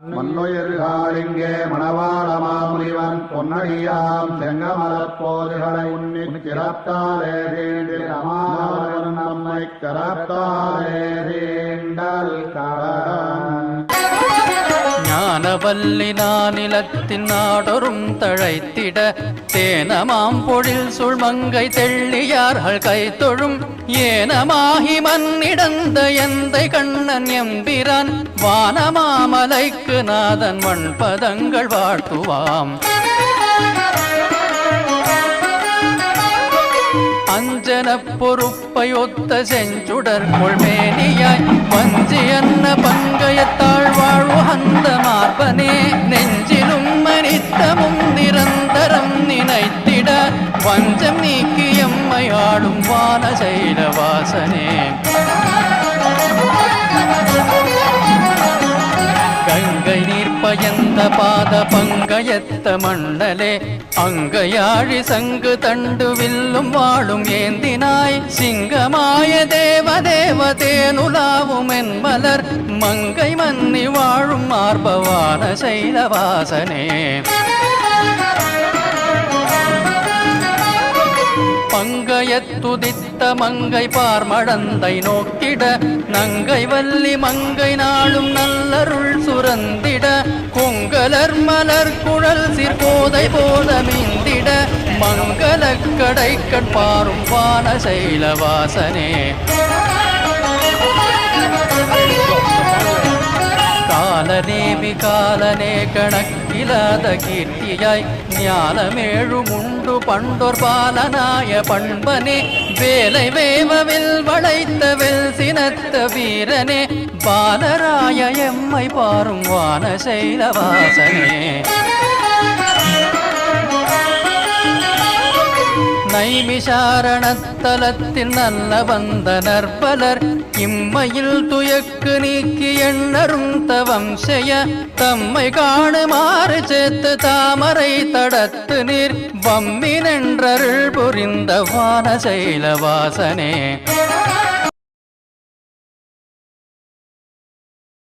மண்ணுயிர்காளிங்கே மணவாளமாமுனிவன் பொன்னடியாம் செங்கமலப் போதுகளை உன்னிக்கிறத்தாலே தீண்டில் அமாவன் நம்மை கரத்தாலே தீ ஞானவல்லி நானிலத்தின் நாடொரும் தழைத்திட தேனமாம் பொழில் சுழ்மங்கை தெள்ளியார்கள் கைத்தொழும் ஏனமாகி மண்ணிடந்த எந்தை கண்ணன் எம்பிரான் வானமாமலைக்கு நாதன் மண் பதங்கள் வாழ்த்துவாம் அஞ்சன பொறுப்பையொத்த செஞ்சுடர் கொள்மேனியாய் நெஞ்சிலும் மனித்தமும் நிரந்தரம் நினைத்திட பஞ்சம் நீக்கி எம்மையாடும் வான வான சைலவாசனே கங்கை நீர் பயந்த பாத பங்கயத்த மண்டலே அங்கையாழி சங்கு தண்டு வில்லும் வாழும் ஏந்தினாய் சிங்கமாயதே தேவ தேவ மலர் மங்கை மன்னி வாழும் மார்பவான சைலவாசனே பங்கயத்துதித்த மங்கை பார்மடந்தை நோக்கிட நங்கை வல்லி மங்கை நாளும் நல்லருள் சுரந்திட கொங்கலர் மலர் குழல் சிற்போதை போல மங்கள கடை கட்பாரும் வாசனே. சைலவாசனே காலனே கணக்கிலாத கீர்த்தியாய் ஞானமேழுமுண்டு பண்டோர் பாலனாய பண்பனே. வேலை வேவவில் வளைத்த வில் சினத்த வீரனே. பாலராய எம்மை பாரும் வான சைலவாசனே நைமிஷாரணத்தலத்தில் நல்ல வந்த நற்பலர் இம்மையில் துயக்கு நீக்கி எண்ணரும் தவம் செய்ய தம்மை காணுமாறு சேர்த்து தாமரை தடத்து நீர். வம்மி நின்றருள் புரிந்த வான செயல வாசனே.